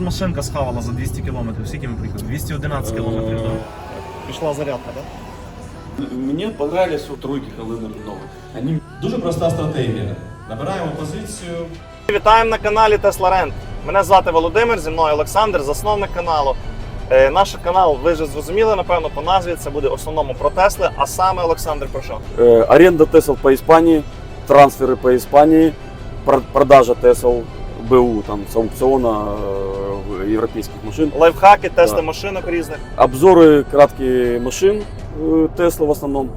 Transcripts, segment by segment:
ж машинка схавала за 200 кілометрів. Скільки ми приїхали? 211 кілометрів. да. Пішла зарядка, так? Мені понравились у тройки Халини Львова. Они Дуже проста стратегія. Набираємо позицію. Вітаємо на каналі Tesla Rent. Мене звати Володимир, зі мною Олександр, засновник каналу. Е, наш канал, ви вже зрозуміли, напевно, по назві це буде в основному про Тесли, а саме Олександр про що? Э, аренда Тесл по Испании, трансферы по Испании, про- продажа Тесл БУ там с аукциона э, европейских машин, Лайфхаки, тести Да. машинок різних. обзоры краткие машин э, Тесла в основном,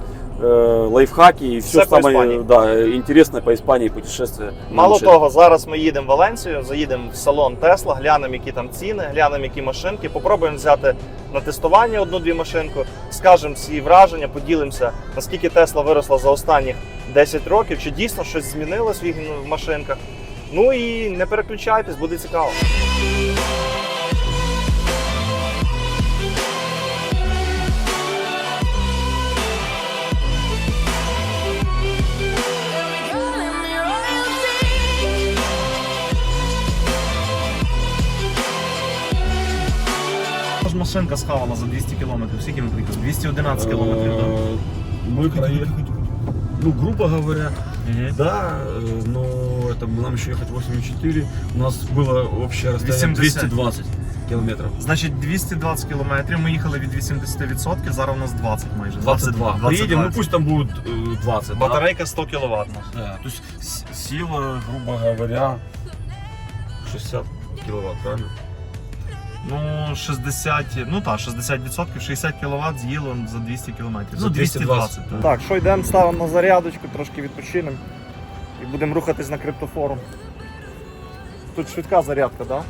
э, лайфхаки и все, Все по самое Испании. да, интересное по Испании путешествия. на Мало машине. того, зараз ми їдемо в Валенцію, заїдемо в салон Тесла, глянемо, які там ціни, глянемо, які машинки, попробуємо взяти на тестування одну-дві машинку, скажемо свої враження, поділимося, наскільки Тесла виросла за останні 10 років, чи дійсно щось змінилось в їх в машинках. Ну і не переключайтесь, буде цікаво. ж машинка схавала за 200 кілометрів. Скільки ми приїхали? 211 кілометрів. да. Э, Мы проехали, ну, грубо говоря, Мгм. да, э, но это нам еще ехать 8,4. У нас было общее расстояние 80. 220 километров. Значить, 220 кілометрів. Ми їхали від 80%, зараз у нас 20 майже. 22. Приедем, ну пусть там будет э, 20. да. Батарейка 100 кВт. Да, то есть с- сила, грубо говоря, 60 киловатт, правильно? Ну, 60, ну так, 60%, 60 кВт з'їло за 200 км. Ну, 220, так. Так, що йдемо, ставимо на зарядочку, трошки відпочинемо і будемо рухатись на криптофорум. Тут швидка зарядка, так?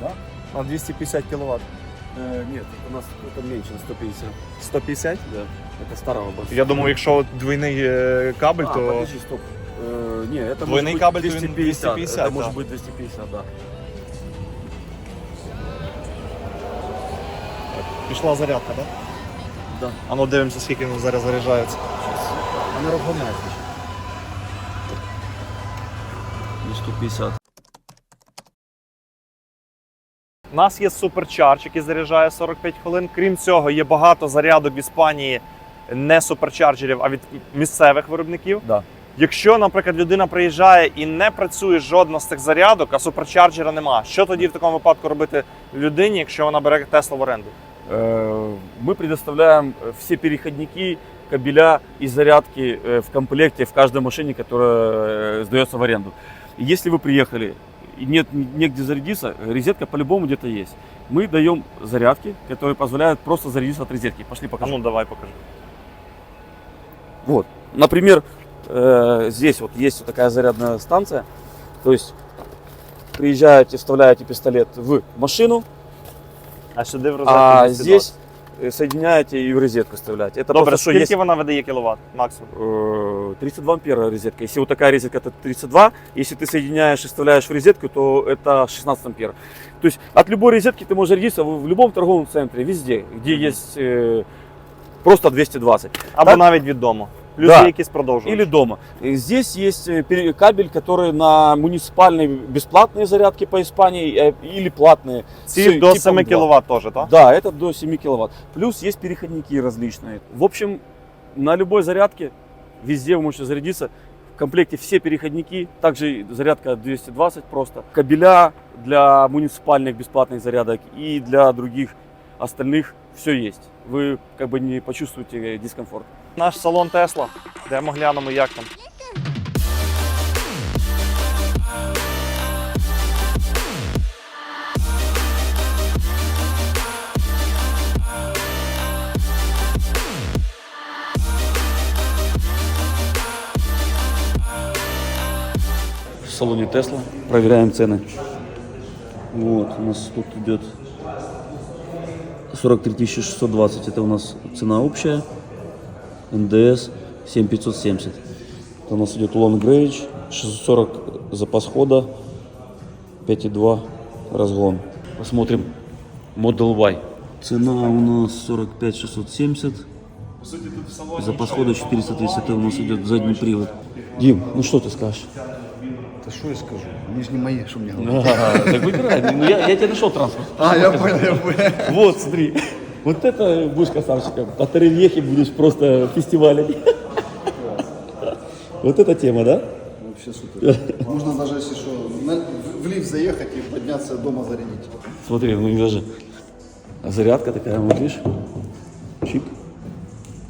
Да. На 250 кВт. Э, нет, у нас это меньше, 150. 150? Да. Это старого баса. Я думаю, якщо от двойний е, кабель, А, то. подожди, стоп. Э, не, это Двойный может быть кабель, то 250. 250, это может да. быть 250, да. Пішла зарядка, так? Да. А ну дивимося, скільки він зараз заряджається. Она разгоняется. 150. У нас є суперчарж, який заряджає 45 хвилин. Крім цього, є багато зарядок в Іспанії не суперчарджерів, а від місцевих виробників. Да. Якщо, наприклад, людина приїжджає і не працює жодна з цих зарядок, а суперчарджера нема, що тоді в такому випадку робити людині, якщо вона бере Тесла в оренду? Э, Мы предоставляем э, все переходники, кабеля и зарядки э, в комплекте в каждой машине, которая э, сдается в аренду. Если вы приехали и нет негде зарядиться, розетка по-любому где-то есть. Мы даем зарядки, которые позволяют просто зарядиться от розетки. Пошли А покажу. ну давай покажи. Вот, например, э, здесь вот есть вот такая зарядная станция. То есть приезжаете, вставляете пистолет в машину, А сюди в а 220. здесь соединяете и в розетку вставляете. Это Добре, просто что скільки есть вона видає кіловат максимум? э, 32 ампера розетка. Если вот такая розетка, это 32. Если ты соединяешь и вставляешь в розетку, то это 16 ампер. То есть от любой розетки ты можешь зарядиться в, в любом торговом центре, везде, где Мгм. есть э, просто 220. Або Так. навіть від дому. Плюс Да. є якісь продовжувачі. Или дома. И Здесь есть э, пере- кабель, который на муниципальные бесплатные зарядки по Испании э, или платные. Ці С до типом 7 2. кВт теж, так? Да, это до 7 киловатт. Плюс есть переходники различные. В общем, на любой зарядке, везде вы можете зарядиться. В комплекте все переходники, также и зарядка 220 просто. Кабеля для муниципальных бесплатных зарядок и для других остальных все есть. Вы как бы не почувствуете дискомфорт. Наш салон Тесла. Йдемо глянемо, як там. в салоне Тесла. Проверяем цены. Вот, у нас тут идет 43 620. Это у нас цена общая. НДС 7570. Это у нас идет Long Range 640 запас хода. 5,2 разгон. Посмотрим Model Y. Цена у нас 45 670. Запас хода 430. Это у нас идет задний привод. Дим, ну что ты скажешь? Да что я скажу? Они же не мои, что мне говорить. Ага, так выбирай. Ну, я, я тебе нашел транспорт. А, я понял, я понял. Вот, смотри. Вот это будешь красавчиком. А Тарельехи будешь просто фестивалить. Вот эта тема, да? Вообще супер. Можно даже, если что, в- лифт заехать и подняться дома зарядить. Смотри, ну даже зарядка такая, вот видишь, чик.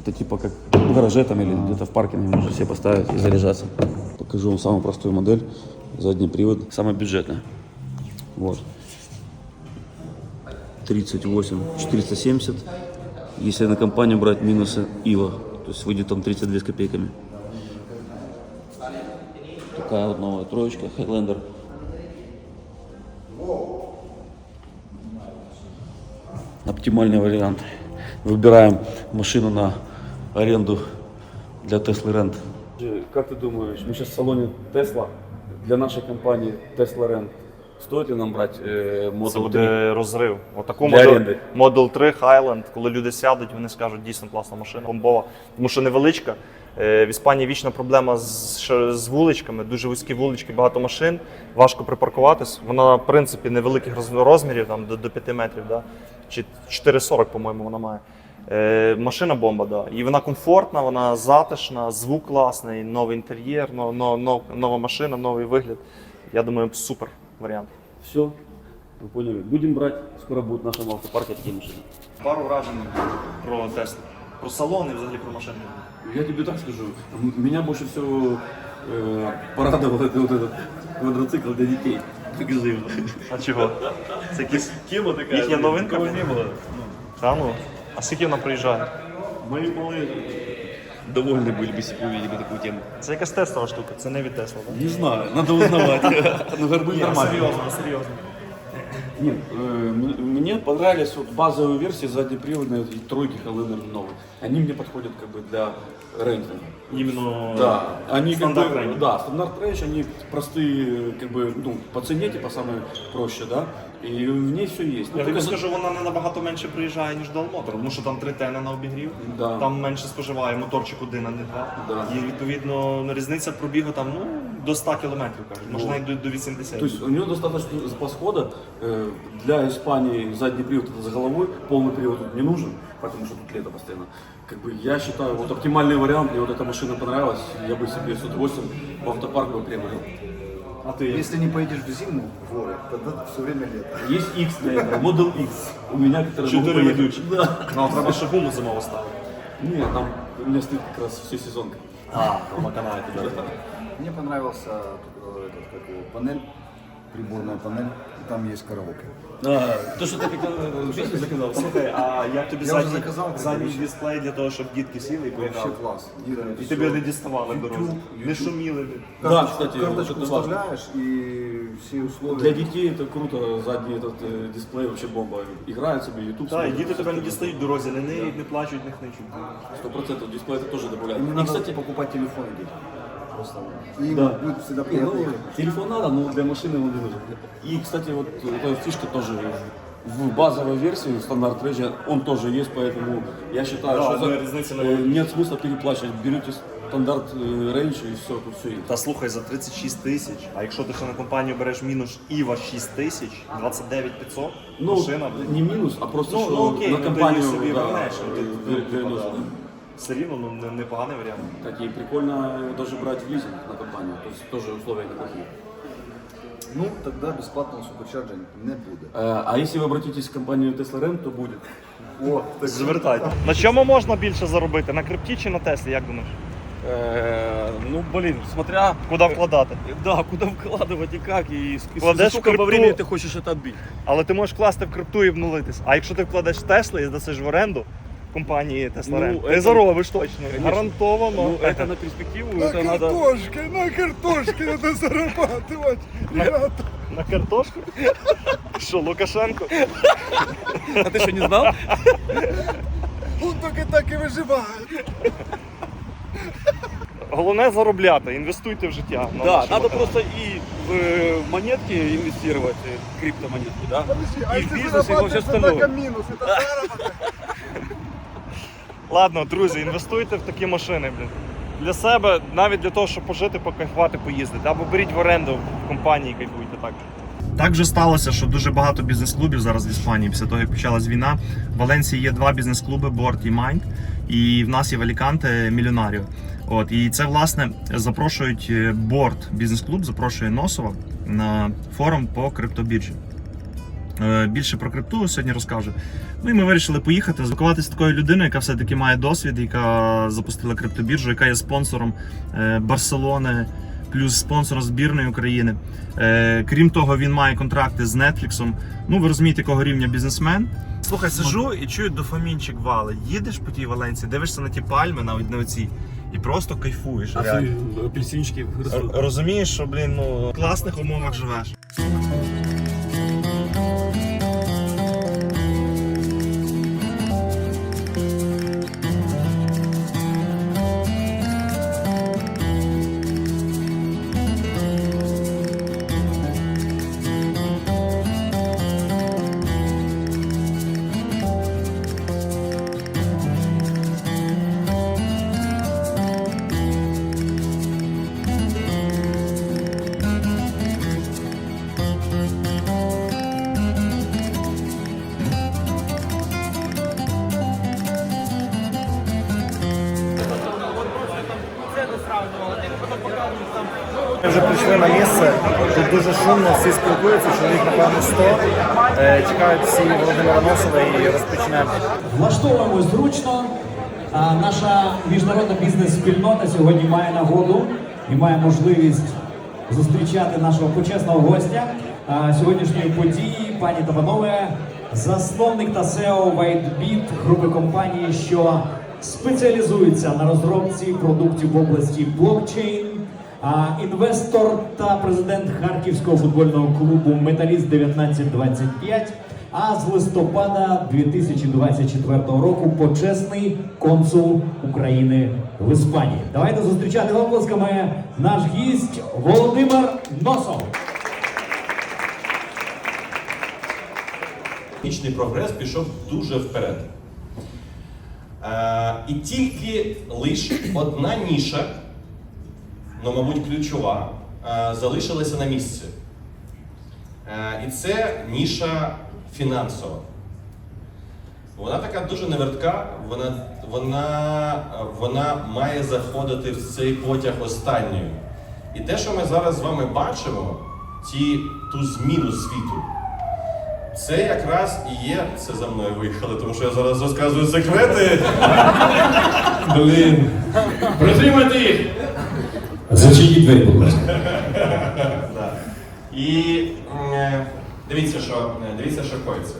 Это типа как в гараже там или где-то в паркинге можно себе поставить и заряжаться. Покажу вам самую простую модель. Задний привод, самая бюджетная. Вот. 38 470. Если на компанию брать минусы ИВА, то есть выйдет там 32 с копейками. Такая вот новая троечка, Highlander. оптимальный вариант. Выбираем машину на аренду для Tesla Rent. Как ты думаешь, мы сейчас в салоне Tesla для нашей компании Tesla Rent стоит ли нам брать э, Це Model 3? буде розрив. Отаку Для Model, оренди. Model 3 Highland, коли люди сядуть, вони скажуть, дійсно класна машина, бомбова. Тому що невеличка. Е, В Іспанії вічна проблема з, що- з вуличками, дуже вузькі вулички, багато машин, важко припаркуватись. Вона, в принципі, невеликих роз- розмірів, там, до, до 5 метрів, да? чи 4,40, по-моєму, вона має. Е, машина бомба, да. І вона комфортна, вона затишна, звук класний, новий інтер'єр, но, но, но- нова машина, новий вигляд. Я думаю, супер варіант. Все, вы поняли. Будем брать, скоро будет в нашем автопарке такие машины. Пару вражень про Теслу. Про салон і взагалі про машини. Я тебе так скажу, м- меня больше всего э, порадовал это, вот этот квадроцикл для детей. Покажи. А чого? Це якісь Тема такая. їхня новинка? такого не было. Та ну. А скільки вона проїжджає? Мои малые довольны были бы, если бы увидели такую тему. Це якась тестова штука, це не від Тесла, так? Не знаю, надо узнавать. Ну, как бы нормально. серйозно, серйозно. Нет, э, м- мне понравились вот базовые версии заднеприводные и тройки Highlander новые. Они мне подходят как бы для рентинга. Іменно Да, они как стандарт бы, рейнджер. да, стандарт рейндж, они простые, как бы, ну, по цене типа самые проще, да, и в ней все есть. Ну, Я тобі только за- скажу, вона не набагато менше приїжджає, ніж Dalmotor, тому що там 3 тени на обігрів, Да. там менше споживає моторчик один, а не два. Да. І відповідно ну, різниця пробігу там ну, до 100 кілометрів, кажуть, може Ну. навіть до, до 80. То есть у нее достаточно запас хода. Э, Для Испании задний привод это за головой, полный привод тут не нужен, потому что тут лето постоянно. Как бы я считаю, вот оптимальный вариант, мне вот эта машина понравилась, я бы себе с удовольствием в автопарк бы приобрел. А ти як? Если не поедешь в зиму в горы, тогда все время лето. Есть X для этого, Model X. У меня, который могу Четыре поехать. ведущих. Да. Ну, треба ще гуму зимову ставити. Нет, там у меня стоит как раз все сезонка. А, там на каналі туди. Мне понравился э, этот, как его, панель, приборная панель, и там есть караоке. То, что ты хотел э, песню заказал? Слухай, а як тобі Я вже задній, заказав, задній коротше. дисплей для того, щоб дітки сіли і Вообще поїхали? класс. І тобі не діставали в дорозі? Не шуміли? Да, кстати, карточку вот это важно. вставляешь и все условия. Для детей это круто, задний этот э, дисплей вообще бомба. Играют себе, YouTube Так, і смотрят. діти тебе не дістають в дорозі, не ниють, не плачуть, не хничуть. Сто процентов дисплей это тоже добавляет. И не И, надо кстати, покупать телефон детям. Просто. И им Да. будет всегда не, приятно ну, ехать. телефон надо, но для машины он не нужен. И, кстати, вот эта фишка тоже в базовой версии стандарт рейджа, он тоже есть, поэтому я считаю, Да, что одной за- разницы э, не нет смысла переплачивать. Берете стандарт э, рейндж и все, тут все есть. Та слухай, за 36 тисяч, а якщо ти ще на компанію береш мінус Іва 6 тисяч, 29 500, Ну, машина, не минус, а просто Ну, что ну, окей, на ну, ты компанию её себе да, вернешь, э, ну, ты- вер- ну, вернешь, да. да. все рівно ну, не- непоганий варіант. Так и прикольно даже брать в лизинг на компанию, то есть тоже условия неплохие. Ну, тогда бесплатного суперчарджа не будет. Э, А если вы обратитесь в компанию Tesla Rent, то будет. О, так Звертайте. На чому можна більше заробити? На крипті чи на Теслі, як думаєш? Э, Ну, блин, смотря Куди вкладати? Да, куда вкладывать и как, и с- и Кладешь за сколько в во крипту. времени ты хочешь это отбить. Але ти можеш вкласти в крипту і внулитись. А якщо ти вкладеш в Тесли і здасиш в оренду компанії Tesla Ну, Rent, ти это- заробиш точно. Конечно. Гарантовано. Ну, это на перспективу, это надо... картошке, на картошке надо зарабатывать. Ребята. На картошку? Що, Лукашенко? А ты что, не знал? Он только так и выживает. Головне заробляти, інвестуйте в життя. на Да, нашому надо каналі. просто и в э, монетки инвестировать, э, криптомонетки, да? Подожди, а И в если бизнес, и во все зарабатываешь, однако остальное. минус, это заработок. Ладно, друзі, інвестуйте в такі машини, блін. для себе, навіть для того, щоб пожити, покайфувати, поїздити. Або беріть в оренду в компанії, кайфуйте так. Так вже сталося, що дуже багато бізнес-клубів зараз в Іспанії, після того, як почалась війна. В Валенції є два бізнес-клуби Board і Mind, і в нас є в Аліканте. От і це власне запрошують е, Board бізнес-клуб, запрошує Носова на форум по криптобіржі. Е, Більше про крипту сьогодні розкаже. Ну і ми вирішили поїхати, з такою людиною, яка все-таки має досвід, яка запустила криптобіржу, яка є спонсором е, Барселони, плюс спонсором збірної України. Е, Крім того, він має контракти з Netflix. Ну, ви розумієте, якого рівня бізнесмен. Слухай, сижу і чую дофамінчик вали. Їдеш по тій Валенції, дивишся на ті пальми, навіть на оці, і просто кайфуєш. реально. апельсинчики Р- Розумієш, що блін, ну в класних умовах живеш. Ми вже прийшли на місце. Тут дуже шумно, всі спілкуються, чоловік, напевно, 100. Е, Чекають всі Володимира Носова і розпочнемо. влаштовуємо зручно. Наша міжнародна бізнес-спільнота сьогодні має нагоду і має можливість зустрічати нашого почесного гостя сьогоднішньої події, пані та панове, засновник та SEO WhiteBit, групи компанії, що спеціалізується на розробці продуктів в області блокчейн. Інвестор та президент Харківського футбольного клубу Металіст 1925. А з листопада 2024 року почесний консул України в Іспанії. Давайте зустрічати оплесками наш гість Володимир Носов. Технічний прогрес пішов дуже вперед. Е, і тільки лише одна ніша, ну, мабуть, ключова, е, залишилася на місці. Е, і це ніша фінансова. Вона така дуже невертка, вона, вона, вона має заходити в цей потяг останньою. І те, що ми зараз з вами бачимо, ті, ту зміну світу, це якраз і є. Це за мною виїхали, тому що я зараз розказую секрети. Блін. Притримайте їх! Зачиніть двері, будь ласка. Да. І е, дивіться, що е, дивіться, що коїться.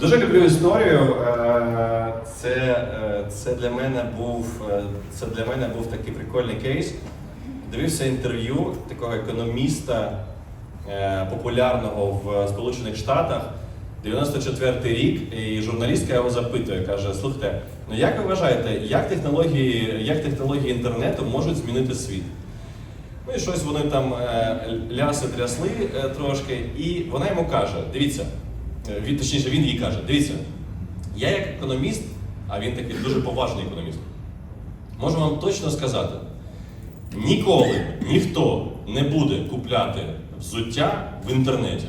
Дуже люблю історію. Е, Це, е, це, для мене був, е, це для мене був такий прикольний кейс. Дивився інтерв'ю такого економіста популярного в Сполучених Штатах. 94-й рік, і журналістка його запитує, каже: слухайте, ну як ви вважаєте, як технології, як технології інтернету можуть змінити світ? Ну і щось вони там е, ляси трясли е, трошки, і вона йому каже: дивіться, е, він, точніше, він їй каже: дивіться, я як економіст, а він такий дуже поважний економіст, можу вам точно сказати: ніколи ніхто не буде купляти взуття в інтернеті.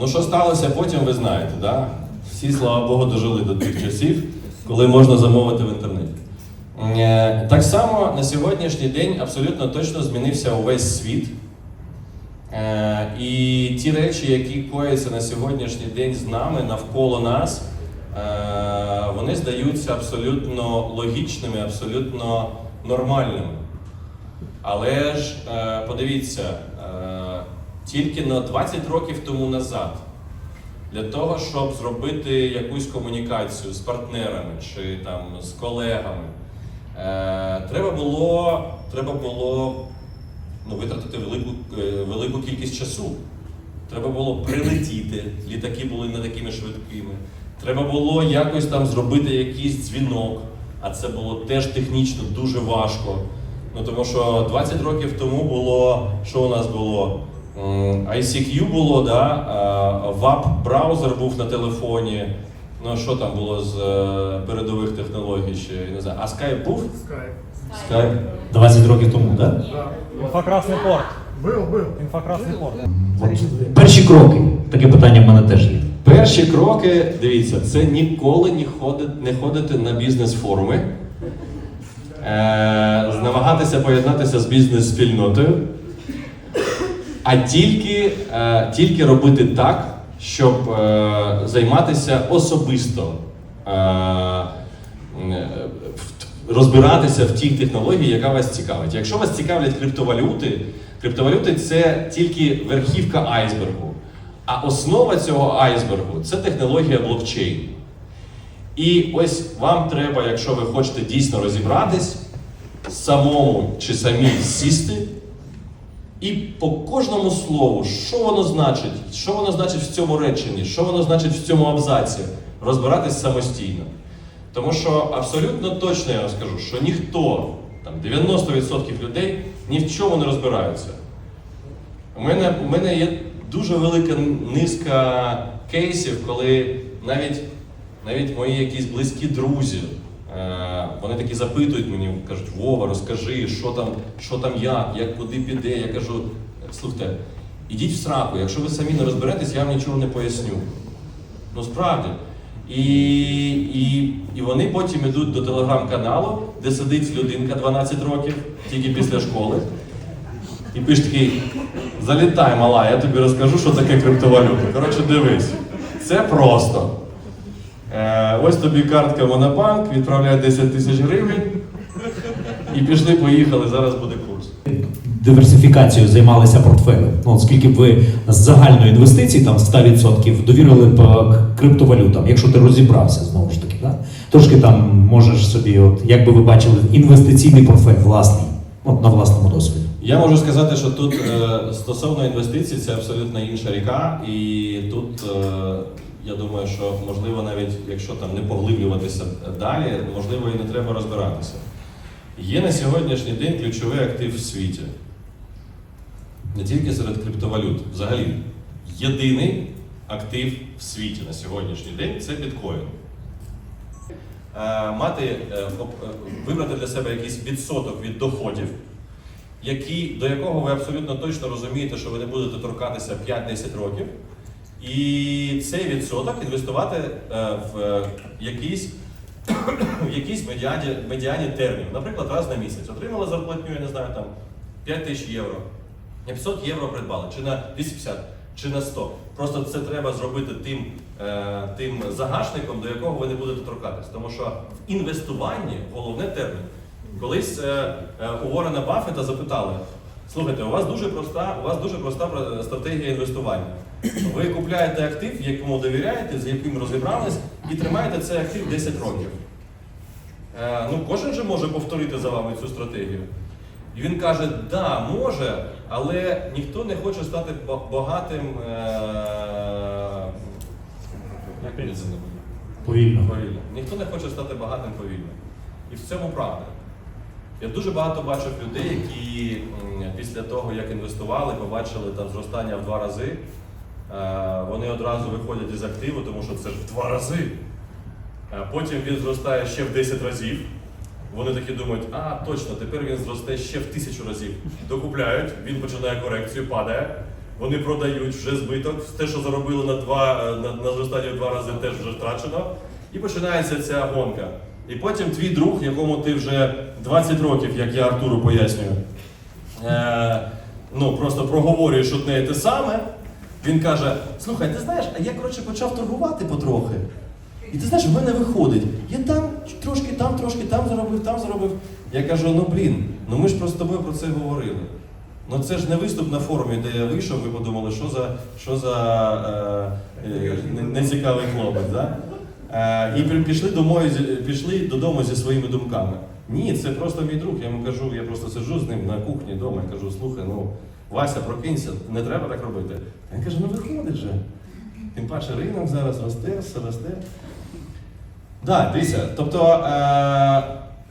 Ну, що сталося потім, ви знаєте, да? Всі, слава Богу, дожили до тих часів, коли можна замовити в інтернеті. Е, Так само на сьогоднішній день абсолютно точно змінився увесь світ. Е, І ті речі, які кояться на сьогоднішній день з нами, навколо нас, е, вони здаються абсолютно логічними, абсолютно нормальними. Але ж е, подивіться, е, тільки на 20 років тому назад, для того, щоб зробити якусь комунікацію з партнерами чи там з колегами, е, треба було, треба було ну, витратити велику, велику кількість часу. Треба було прилетіти, літаки були не такими швидкими. Треба було якось там зробити якийсь дзвінок, а це було теж технічно дуже важко. Ну тому що 20 років тому було, що у нас було? ICQ було, да? вап браузер був на телефоні. Ну, що там було з е, передових технологій ще, я не знаю. А Skype був? Skype. Skype. 20 років тому, так? Інфокрасний порт. Був, був. Інфокрасний порт. Перші кроки. Таке питання в мене теж є. Перші кроки, дивіться, це ніколи не ходити, не ходити на бізнес-форуми, намагатися поєднатися з бізнес-спільнотою, а тільки, е, тільки робити так, щоб е, займатися особисто, е, е, розбиратися в тій технології, яка вас цікавить. Якщо вас цікавлять криптовалюти, криптовалюти це тільки верхівка айсбергу. А основа цього айсбергу це технологія блокчейн. І ось вам треба, якщо ви хочете дійсно розібратись, самому чи самій сісти і по кожному слову, що воно значить, що воно значить в цьому реченні, що воно значить в цьому абзаці, розбиратись самостійно. Тому що абсолютно точно я вам скажу, що ніхто, там 90% людей ні в чому не розбираються. У мене, у мене є дуже велика низка кейсів, коли навіть, навіть мої якісь близькі друзі, е, вони такі запитують мені, кажуть, Вова, розкажи, що там, що там як, як куди піде. Я кажу, слухайте, ідіть в сраку, якщо ви самі не розберетесь, я вам нічого не поясню. Ну справді. І, і, і вони потім йдуть до телеграм-каналу, де сидить людинка 12 років, тільки після школи. І пише такий: залітай, мала, я тобі розкажу, що таке криптовалюта. Коротше, дивись, це просто. Е, ось тобі картка Монобанк, відправляє 10 тисяч гривень. І пішли, поїхали, зараз буде курс. Диверсифікацією займалися портфелем. Ну, от скільки б ви з загальної інвестиції там 100% довірили б е, криптовалютам, якщо ти розібрався знову ж таки, да? трошки там можеш собі, от як би ви бачили, інвестиційний портфель власний, от на власному досвіді. Я можу сказати, що тут е, стосовно інвестицій це абсолютно інша ріка, і тут я думаю, що можливо навіть якщо там не поглиблюватися далі, можливо і не треба розбиратися. Є на сьогоднішній день ключовий актив в світі. Не тільки серед криптовалют. Взагалі, єдиний актив в світі на сьогоднішній день це біткоін. Е, Мати, е, е, вибрати для себе якийсь відсоток від доходів, які, до якого ви абсолютно точно розумієте, що ви не будете торкатися 5-10 років, і цей відсоток інвестувати е, в якийсь, в якийсь медіані, медіані термін. Наприклад, раз на місяць. Отримали зарплатню, я не знаю, там 5 тисяч євро. На 500 євро придбали, чи на 250, чи на 100. Просто це треба зробити тим, е, тим загашником, до якого ви не будете торкатись. Тому що в інвестуванні головне термін. Колись е, е, у Ворена Баффета запитали: слухайте, у вас дуже проста, у вас дуже проста стратегія інвестування. Ви купляєте актив, якому довіряєте, з яким розібрались, і тримаєте цей актив 10 років. Е, ну, кожен же може повторити за вами цю стратегію. І він каже, да, може, але ніхто не хоче стати багатим. Е... Повільно. повільно. Ніхто не хоче стати багатим повільно. І в цьому правда. Я дуже багато бачив людей, які після того, як інвестували, побачили там зростання в два рази. е, Вони одразу виходять із активу, тому що це ж в два рази. Е, Потім він зростає ще в 10 разів. Вони такі думають, а точно, тепер він зросте ще в тисячу разів. Докупляють, він починає корекцію, падає. Вони продають вже збиток. Те, що заробили на два е, на, на зростання в два рази, теж вже втрачено. І починається ця гонка. І потім твій друг, якому ти вже 20 років, як я Артуру пояснюю, е, ну просто проговорюєш одне і те саме. Він каже: слухай, ти знаєш, а я коротше почав торгувати потрохи. І ти знаєш, в мене виходить. Я там трошки, там трошки, там заробив, там заробив. Я кажу: ну блін, ну ми ж просто з тобою про це говорили. Ну це ж не виступ на форумі, де я вийшов, ви подумали, що за, що за е, е, нецікавий хлопець. Да? Е, і пішли, домой, пішли додому зі своїми думками. Ні, це просто мій друг. Я йому кажу, я просто сиджу з ним на кухні вдома і кажу, слухай, ну Вася, прокинься, не треба так робити. Він каже, ну виходить же. Тим паче ринок зараз росте, все росте. Так, дивіться, тобто е,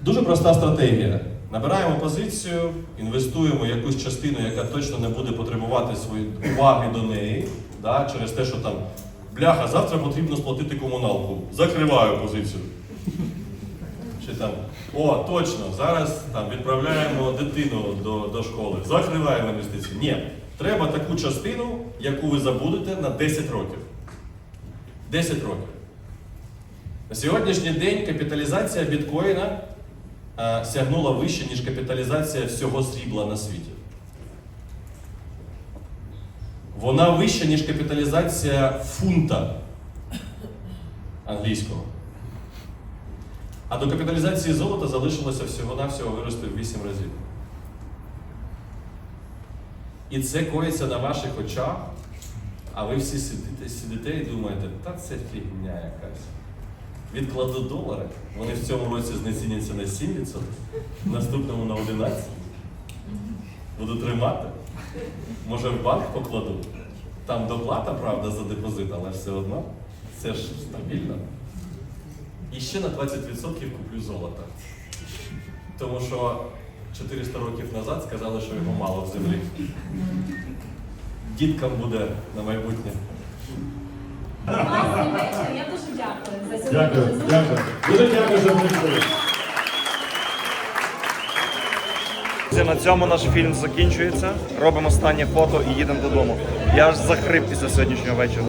дуже проста стратегія. Набираємо позицію, інвестуємо якусь частину, яка точно не буде потребувати свої уваги до неї, да, через те, що там Бляха, завтра потрібно сплатити комуналку. Закриваю позицію. Чи там, о, точно, зараз там відправляємо дитину до, до школи. Закриваємо інвестиції. Ні, треба таку частину, яку ви забудете на 10 років. 10 років. На сьогоднішній день капіталізація біткоїна е, сягнула вище, ніж капіталізація всього срібла на світі. Вона вища, ніж капіталізація фунта англійського. А до капіталізації золота залишилося всього-навсього вирости в 8 разів. І це коїться на ваших очах, а ви всі сидите, сидите і думаєте, та це фігня якась. Відкладу долари, вони в цьому році знеціняться на 7%, в наступному на 11%. Буду тримати. Може в банк покладу. Там доплата, правда, за депозит, але все одно це ж стабільно. І ще на 20% куплю золото. Тому що 400 років назад сказали, що його мало в землі. Діткам буде на майбутнє. Класний вечір. Я дуже дякую за сьогодні. Дякую, дякую. Дуже дякую за можливість. Друзі, На цьому наш фільм закінчується. Робимо останнє фото і їдемо додому. Я аж захрип після сьогоднішнього вечора.